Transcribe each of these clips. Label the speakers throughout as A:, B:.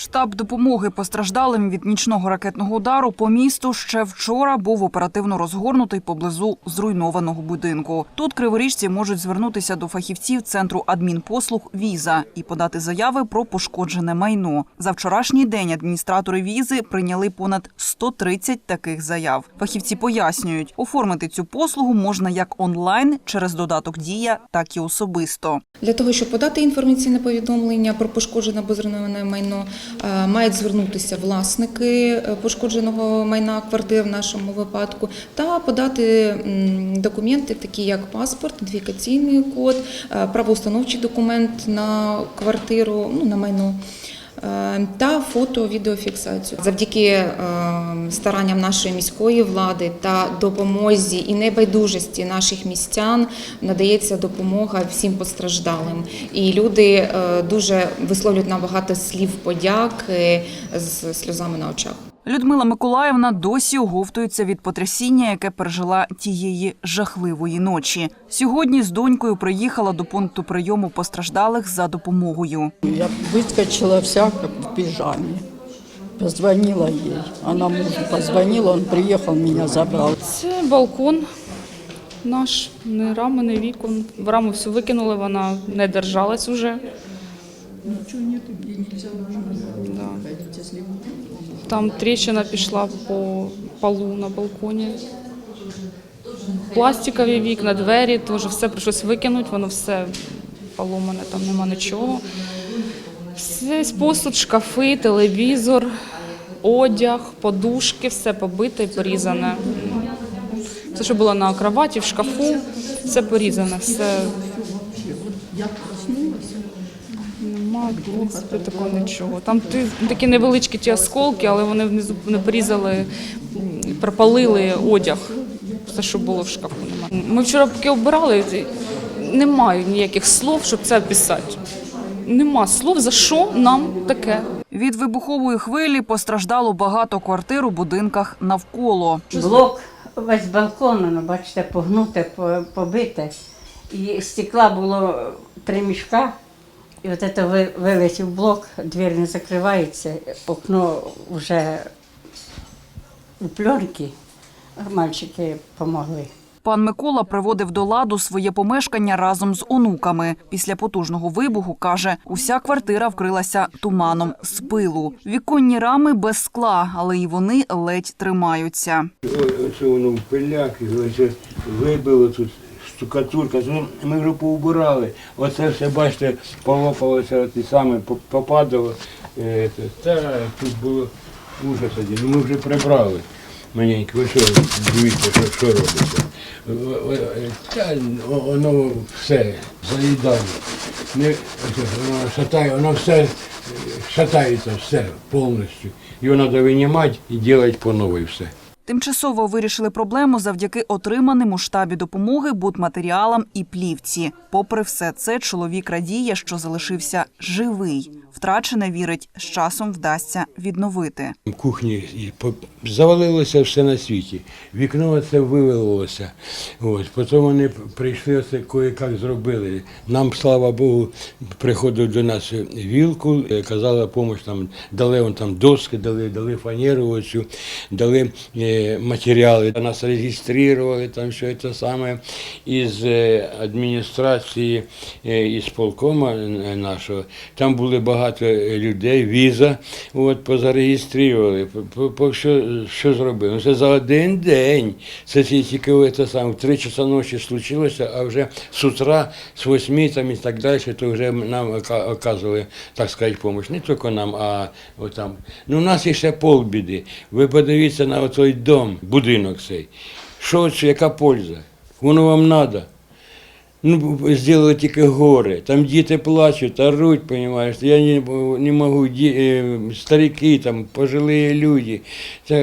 A: Штаб допомоги постраждалим від нічного ракетного удару по місту ще вчора був оперативно розгорнутий поблизу зруйнованого будинку. Тут криворіжці можуть звернутися до фахівців центру адмінпослуг Віза і подати заяви про пошкоджене майно. За вчорашній день адміністратори візи прийняли понад 130 таких заяв. Фахівці пояснюють, оформити цю послугу можна як онлайн через додаток Дія, так і особисто.
B: Для того, щоб подати інформаційне повідомлення про пошкоджене або зруйноване майно, мають звернутися власники е, пошкодженого майна квартир в нашому випадку та подати документи, такі як паспорт, ідентифікаційний код, е, правоустановчий документ на квартиру, ну на майно. е, Та фото-відеофіксацію завдяки е, старанням нашої міської влади та допомозі і небайдужості наших містян надається допомога всім постраждалим. І люди е, дуже висловлюють нам багато слів подяки з сльозами на очах.
A: Людмила Миколаївна досі оговтується від потрясіння, яке пережила тієї жахливої ночі. Сьогодні з донькою приїхала до пункту прийому постраждалих за допомогою.
C: Я выскочила вся в пижаме. Позвонила ей. Она мужу позвонила, он приехал, меня забрал.
D: Це балкон наш, не рами, не вікон. В раму всю викинули, вона не держалась уже. Да. Там тріщина пішла по полу на балконі. Пластикові вікна, двері, теж все прийшлось викинути, воно все поломане, там нема нічого. Все, посуд, шкафи, телевізор, одяг, подушки, все побите і порізане. Все, що було на кроваті, в шкафу, все порізане, все. Нема господи, такого нічого. Там такі невеличкі ті осколки, але вони внизу не порізали, пропалили одяг. Все, що було в шкафу. Немає. Ми вчора поки обирали, немає ніяких слов, щоб це описати. Нема слов, за що нам таке.
A: Від вибухової хвилі постраждало багато квартир у будинках навколо.
E: Блок, весь балкон, ну, бачите, погнуте, по- побите. І стекла було три мішка, і от це вилетів блок, двері не закривається, окно вже у пленки. Мальчики допомогли.
A: Пан Микола приводив до ладу своє помешкання разом з онуками. Після потужного вибуху каже, уся квартира вкрилася туманом з пилу. Віконні рами без скла, але і вони ледь тримаються.
F: Оце воно в пилях, вибило тут штукатурка. Ми вже поубирали. Оце все, бачите, полопалося, і саме попадало. Е. Та тут було ужас один. Ну, Ми вже прибрали. Маленько, ви що, дивіться, що робиться. Воно все заїдає. Не, воно шатає, воно все шатається, все повністю. Його треба винімати і робити по новій все.
A: Тимчасово вирішили проблему завдяки отриманим у штабі допомоги будматеріалам і плівці. Попри все це, чоловік радіє, що залишився живий. Втрачене вірить, з часом вдасться відновити.
F: Кухні завалилося все на світі. Вікно це вивалилося. Ось. Потім вони прийшли, оце кое-як зробили. Нам, слава Богу, приходив до нас вілку, е, казала допомога, там, дали он там доски, дали, дали фанеру оцю, дали е, матеріали. Нас реєстрували, там все це саме із е, адміністрації, із полкома нашого. Там були багато людей, віза, от, позареєстрували. По- по- по- Що, що зробили? Ну, Це за один день. Це ті- тільки це саме, в три часа ночі случилося, а вже з утра, з восьми там, і так далі, то вже нам ока- оказували, так сказати, допомогу. Не тільки нам, а от там. Ну, у нас є ще полбіди. Ви подивіться на той дом, будинок цей. Що яка польза? Воно вам треба. Ну, зробили тільки гори. Там діти плачуть, оруть, понимаєш. Я не, не можу, ді- е, старики, там, пожилі люди. Це,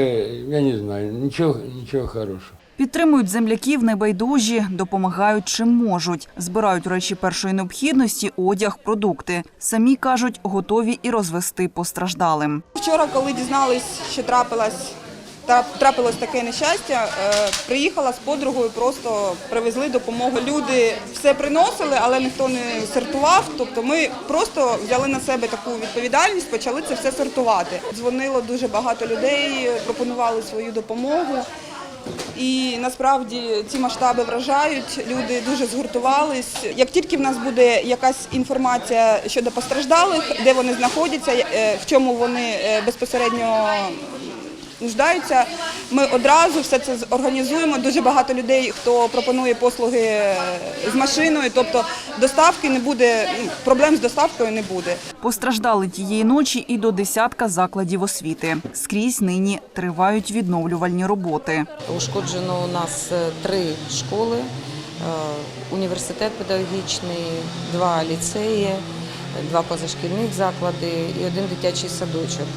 F: я не знаю, нічого, нічого хорошого.
A: Підтримують земляків небайдужі, допомагають чим можуть. Збирають речі першої необхідності, одяг, продукти. Самі кажуть, готові і розвести постраждалим.
G: Вчора, коли дізнались, що трапилась трапилось таке нещастя. Е, Приїхала з подругою, просто привезли допомогу. Люди все приносили, але ніхто не сортував. Тобто ми просто взяли на себе таку відповідальність, почали це все сортувати. Дзвонило дуже багато людей, пропонували свою допомогу. І насправді ці масштаби вражають. Люди дуже згуртувались. Як тільки в нас буде якась інформація щодо постраждалих, де вони знаходяться, е, в чому вони е, безпосередньо нуждаються, ми одразу все це організуємо. Дуже багато людей, хто пропонує послуги е, з машиною, тобто доставки не буде, ну, проблем з доставкою не буде.
A: Постраждали тієї ночі і до десятка закладів освіти. Скрізь нині тривають відновлювальні роботи.
H: Ушкоджено у нас е, три школи, е, університет педагогічний, два ліцеї, два позашкільних заклади і один дитячий садочок.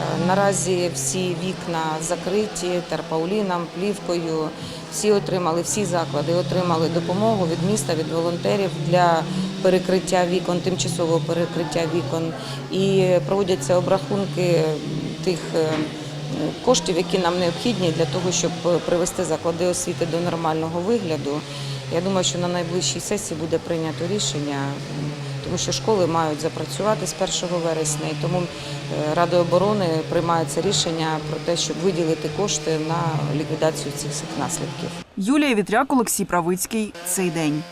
H: Е, Наразі всі вікна закриті терпауліном, плівкою. Всі отримали, всі заклади отримали допомогу від міста, від волонтерів для перекриття вікон, тимчасового перекриття вікон. І проводяться обрахунки тих е, коштів, які нам необхідні для того, щоб привести заклади освіти до нормального вигляду. Я думаю, що на найближчій сесії буде прийнято рішення, тому що школи мають запрацювати з 1 вересня, і тому е, Радою оборони приймається рішення про те, щоб виділити кошти на ліквідацію цих наслідків.
A: Юлія Вітряк, Олексій Правицький. Цей день.